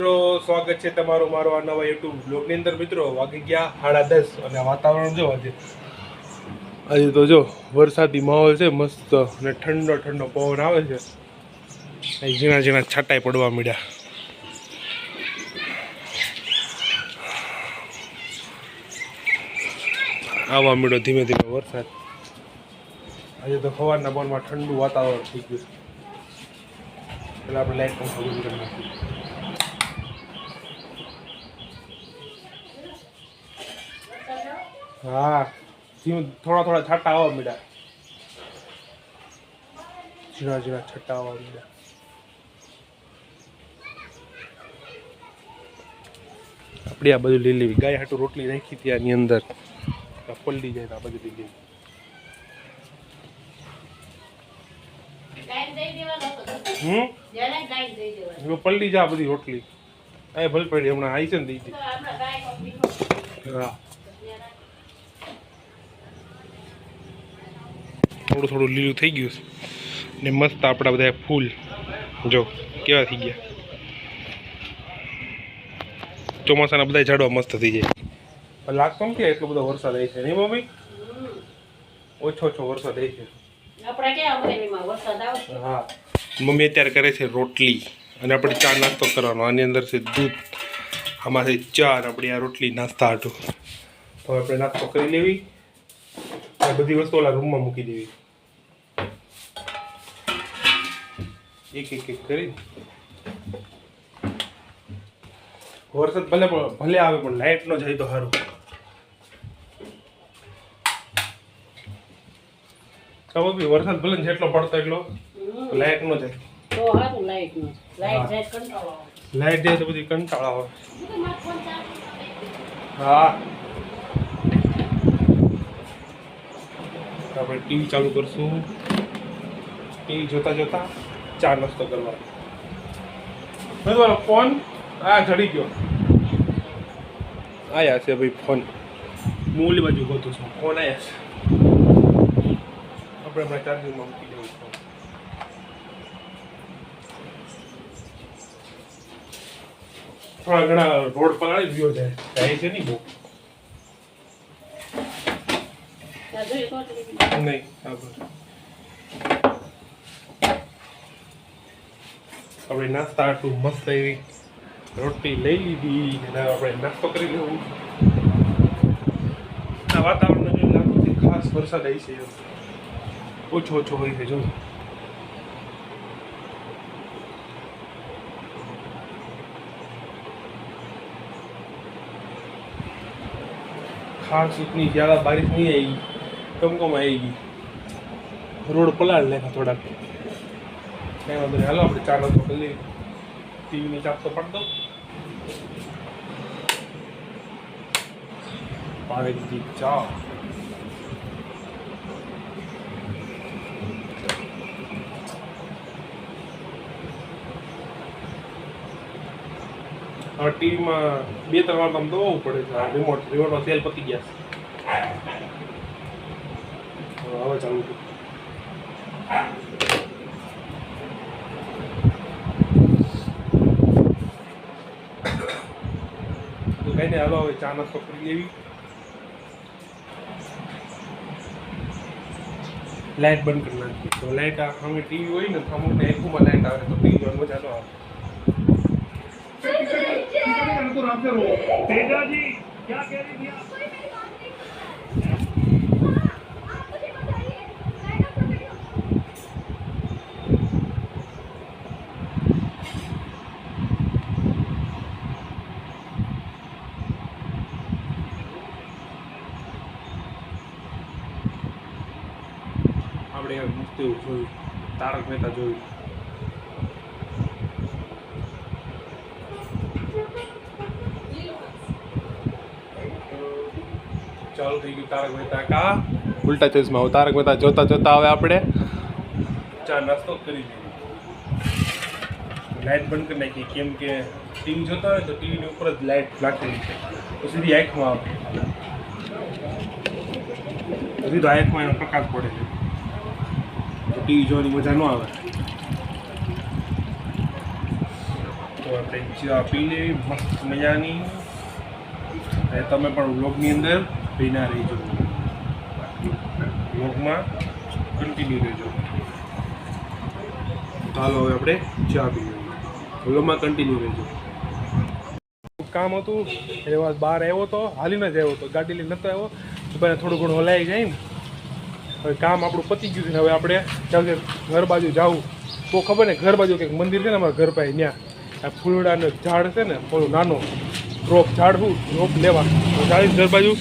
મિત્રો, સ્વાગત છે તમારું મારો આ નવા યુટ્યુબ બ્લોગની અંદર. મિત્રો, વાગી ગયા સાડા દસ અને વાતાવરણ જો આજે. આજે તો જો વરસાદી માહોલ છે, મસ્ત અને ઠંડો ઠંડો પવન આવે છે. ઝીણા ઝીણા છાંટાઈ પડવા મળ્યા આવવા મળ્યો ધીમે ધીમે વરસાદ. આજે તો સવારના બોલમાં ઠંડુ વાતાવરણ થઈ ગયું. એટલે આપણે લાઈટ પંખો બંધ કરી નાખ્યું હા ધીમે થોડા થોડા છટ્ટા આવવા મીડા ઝીણા ઝીણા છટ્ટા આવવા મીડા આપણે આ બધું લીલી ગાય હાટું રોટલી રાખી હતી આની અંદર. પલડી જાય આ બધું લીલી. હમ? પલડી જા બધી રોટલી. એ ભલે પડી હમણાં આવી છે ને દીધી. હા. થોડું થોડું લીલું થઈ ગયું છે. ને મસ્ત આપણા બધા ફૂલ જો કેવા થઈ ગયા. ચોમાસાના બધા ઝાડવા મસ્ત થઈ જાય. લાગતો નથી એટલો બધો વરસાદ આવી છે. નહીં મમ્મી? ઓછો ઓછો વરસાદ આવી છે. હા. મમ્મી અત્યારે કરે છે રોટલી. અને આપણે ચા નાસ્તો કરવાનો. આની અંદર છે દૂધ. આમાંથી ચા અને આપણી આ રોટલી નાસ્તા હાટું. તો આપણે નાસ્તો કરી લેવી. આ બધી વસ્તુ ઓલા રૂમમાં મૂકી દેવી. એક એક એક કરી. વરસાદ ભલે ભલે આવે પણ લાઈટ નો જાય તો સારું ખબર બી વરસાદ ભલે જેટલો પડતો એટલો લાઈટ નો જાય. તો હારું લાઈટનું લાઈટ જાય કંટાળો આવે. લાઈટ જાય તો બધી કંટાળા આવે. હા. આપણે ટીવી ચાલુ કરશું. ટીવી જોતા જોતા. ચા નાસ્તો કરવાનો તમારો ફોન આ ચડી ગયો. આયા છે ભાઈ ફોન. હું ઓલી બાજુ ગોતું છું. ફોન આયા છે. આપણે હમણાં ચાર્જિંગમાં મૂકી દેવું ફોન. થોડા ઘણા રોડ પલાળી ગયો છે. જાય છે નહીં બહુ. નહીં. આપણે નાસ્તા આટલું મસ્ત એવી રોટલી લઈ લીધી અને હવે આપણે નાસ્તો કરી લેવું આ વાતાવરણ જોઈને લાગતું છે ખાસ વરસાદ આવી છે એમ. ઓછો ઓછો હોય છે જો खास उतनी ज़्यादा बारिश नहीं आएगी कम कम आएगी રોડ પલાળ નાખા થોડાક કઈ વાંધો નહીં. હાલો, આપણે ચાર નાસ્તો કરી ટીવીનો ટીવીની ચાપ તો પાડ દો પાણીની ચા. હવે ટીવીમાં બે ત્રણ વાર તમે દોવું પડે છે. રિમોટ રિમોટમાં સેલ પતી ગયા છે. હવે ચાલુ નહીં હાલો હવે ચા નાસ્તો કરી લેવી. લાઇટ બંધ કરી નાખી તો લાઇટ અમે ટીવી હોય ને તો અમુક એકુમાં લાઇટ આવે તો ટીવી મજા ન આવે. આપણે યાર મસ્ત એવું જોયું તારક જોયું ચાલુ થઈ ગયું તારક મહેતા કા. ઉલટા ચશ્મા હવે તારક મહેતા જોતા જોતા હવે આપણે. ચા નાસ્તો કરી દીધી લાઇટ બંધ કરી નાખી કેમ કે ટીવી જોતા હોય તો ટીવીની ઉપર જ લાઇટ નાખેલી છે. તો સીધી આંખમાં આવે. સીધો આંખમાં એનો પ્રકાશ પડે છે. ટીવી જોવાની મજા ન આવે. તો આપણે ચા પી લેવી મસ્ત મજાની. અને તમે પણ વ્લોગની અંદર પીના રહીજો. વ્લોગમાં કન્ટિન્યુ રહેજો. ચાલો હવે આપણે ચા પી લઈએ વ્લોગમાં કન્ટિન્યુ રહેજો. કામ હતું વાત બહાર આવ્યો તો, હાલીને જ આવ્યો તો, ગાડી લઈને નતો આવ્યો. તો પહેલાં થોડું ઘણું હલાઈ જાય હવે કામ આપણું પતી ગયું છે હવે આપણે ચાલશે ઘર બાજુ જવું. તો ખબર ને ઘર બાજુ કંઈક મંદિર છે ને અમારા ઘર પાસે ત્યાં આ ફૂલડાનો ઝાડ છે ને, થોડું નાનો. રોપ ઝાડ હું, રોપ લેવા. ચાલીસ ઘર બાજુ.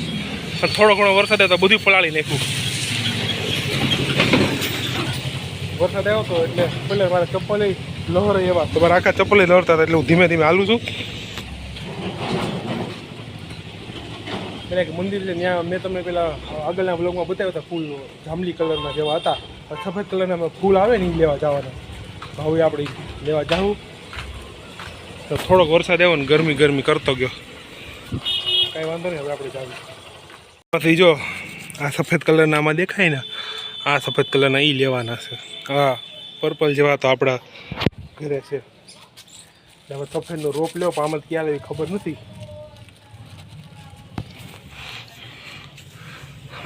થોડો ઘણો વરસાદ આવ્યો બધું પલાળી નાખ્યું. વરસાદ આવ્યો તો એટલે પહેલાં મારા ચપ્પલે લહરે એવા. તો મારા આખા ચપ્પલે લહરતા હતા એટલે હું ધીમે ધીમે હાલું છું. એટલે એક મંદિર છે ત્યાં મેં તમને પેલા આગળના બ્લોગમાં બતાવ્યા હતા ફૂલ જાંબલી કલરના જેવા હતા. સફેદ કલરના ફૂલ આવે ને એ લેવા જવાના. હવે આપણે લેવા જાઉં. તો થોડોક વરસાદ આવ્યો ને ગરમી ગરમી કરતો ગયો. કાંઈ વાંધો નહીં હવે આપણે જાવું પછી જો આ સફેદ કલરના આમાં દેખાય ને આ સફેદ કલરના એ લેવાના છે. હા પર્પલ જેવા તો આપણા ઘરે છે. હવે સફેદનો રોપ લેવો પણ આમાં ક્યાં લેવી ખબર નથી.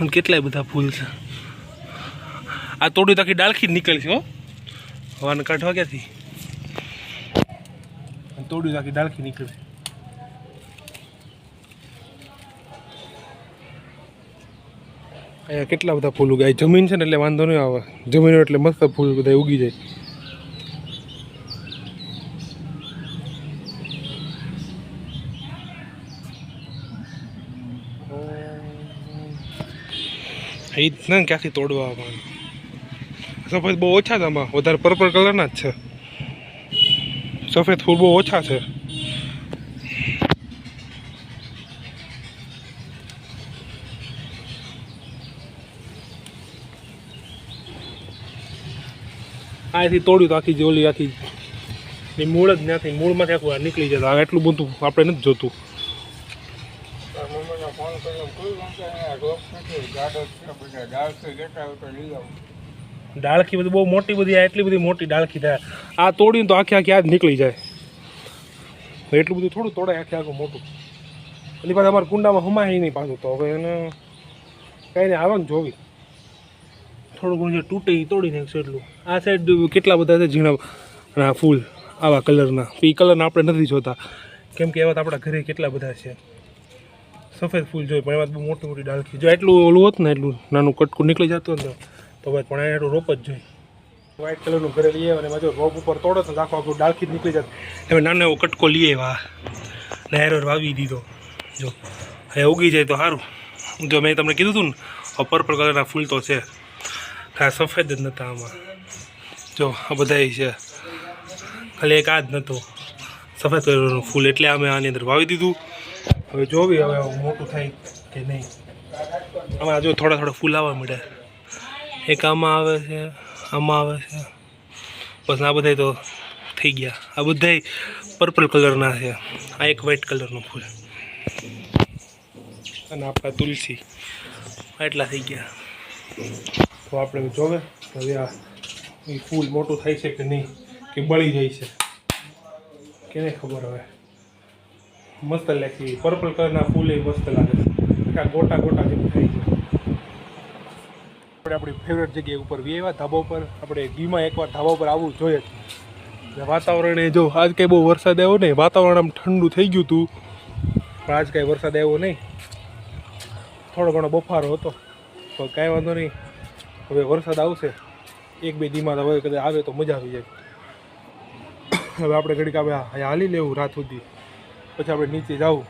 કેટલાય બધા ફૂલ છે. આ તોડી તાકી ડાળખી જ નીકળશે હો. હવાને કાઢવા ક્યાંથી અને તાકી ડાળખી નીકળશે અહીંયા કેટલા બધા ફૂલ ઉગાય? જમીન છે ને એટલે વાંધો નહીં આવે. જમીન એટલે મસ્ત ફૂલ બધા ઉગી જાય. એ જ ને ક્યાંથી તોડવા આવવાનું? સફેદ બહુ ઓછા છે આમાં. વધારે પર્પલ કલરના જ છે. સફેદ ફૂલ બહુ ઓછા છે. અહીંથી તોડ્યું તો આખી જોલી, આખી. મૂળ જ નથી મૂળમાંથી આખું નીકળી જતા એટલું બધું આપણે નથી જોતું મમ્મીને ફોન કર્યો કોઈ વાંધો નહીં આ રોપ નથી ગાડો છે બધા ડાળથી લેતા હોય તો લઈ આવું ડાળખી બધી બહુ મોટી બધી એટલી બધી મોટી ડાળખી થાય. આ તોડીને તો આખી આખી આ જ નીકળી જાય. એટલું બધું થોડું તોડાય આખી આખું મોટું. એની પાસે અમારા કુંડામાં હમાય નહીં પાછું તો હવે એને કંઈ આવે ને જોવી. થોડું ઘણું જે તૂટે એ તોડી નાખશે એટલું. આ સાઈડ કેટલા બધા છે ઝીણા ફૂલ આવા કલરના એ કલરના આપણે નથી જોતા. કેમ કે એવા તો આપણા ઘરે કેટલા બધા છે. સફેદ ફૂલ જોઈએ પણ એમાં બહુ મોટી મોટી ડાળખી જો એટલું ઓલું હોત ને એટલું નાનું કટકું નીકળી જતું ને તો બસ પણ એટલું રોપ જ જોઈએ. વ્હાઈટ કલરનું ઘરે લઈએ અને એમાં જો રોપ ઉપર તોડો તો આખો આખું ડાળખી જ નીકળી જતું એમાં નાનો એવો કટકો લઈએ વા ડાયરો વાવી દીધો. જો હવે ઉગી જાય તો સારું જો મેં તમને કીધું હતું ને પર્પલ કલરના ફૂલ તો છે. આ સફેદ જ નહોતા આમાં. જો આ બધા છે. ખાલી એક આ જ નહોતો સફેદ કલરનું ફૂલ એટલે અમે આની અંદર વાવી દીધું. હવે જોવી હવે મોટું થાય કે નહીં. આમાં જો થોડા થોડા ફૂલ આવવા મળે એક આમાં આવે છે, આમાં આવે છે. બસ આ બધા તો થઈ ગયા. આ બધા પર્પલ કલરના છે. આ એક વ્હાઈટ કલરનું ફૂલ. અને આપણા તુલસી. એટલા થઈ ગયા. તો આપણે જોવે, હવે આ ફૂલ મોટું થાય છે કે નહીં, કે બળી જાય છે. કેને ખબર હવે? મસ્ત લાગી. પર્પલ કલરના ફૂલ એ મસ્ત લાગે. આખા ગોટા ગોટા જેવું થઈ છે. આપણે આપણી ફેવરેટ જગ્યાએ ઉપર વ્યવા ધાબા ઉપર. આપણે ગીમાં એકવાર ધાબા ઉપર આવવું જોઈએ. વાતાવરણ એ જો આજ કંઈ બહુ વરસાદ આવ્યો નહીં, વાતાવરણ આમ ઠંડુ થઈ ગયું હતું. પણ આજ કાંઈ વરસાદ આવ્યો નહીં. થોડો ઘણો બફારો હતો. તો કાંઈ વાંધો નહીં. હવે વરસાદ આવશે. એક બે દીમાં હવે કદાચ આવે તો મજા આવી જાય. હવે આપણે ઘડીક હવે હાલી લેવું રાત સુધી. પછી આપણે નીચે જાઉં.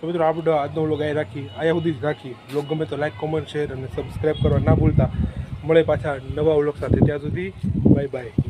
તો મિત્રો આપણે આજનો વ્લોગ અહીં રાખી અહીંયા સુધી જ રાખી વ્લોગ ગમે તો લાઈક કોમેન્ટ શેર અને સબસ્ક્રાઈબ કરવા ના ભૂલતા. મળે પાછા નવા વ્લોગ સાથે. ત્યાં સુધી બાય બાય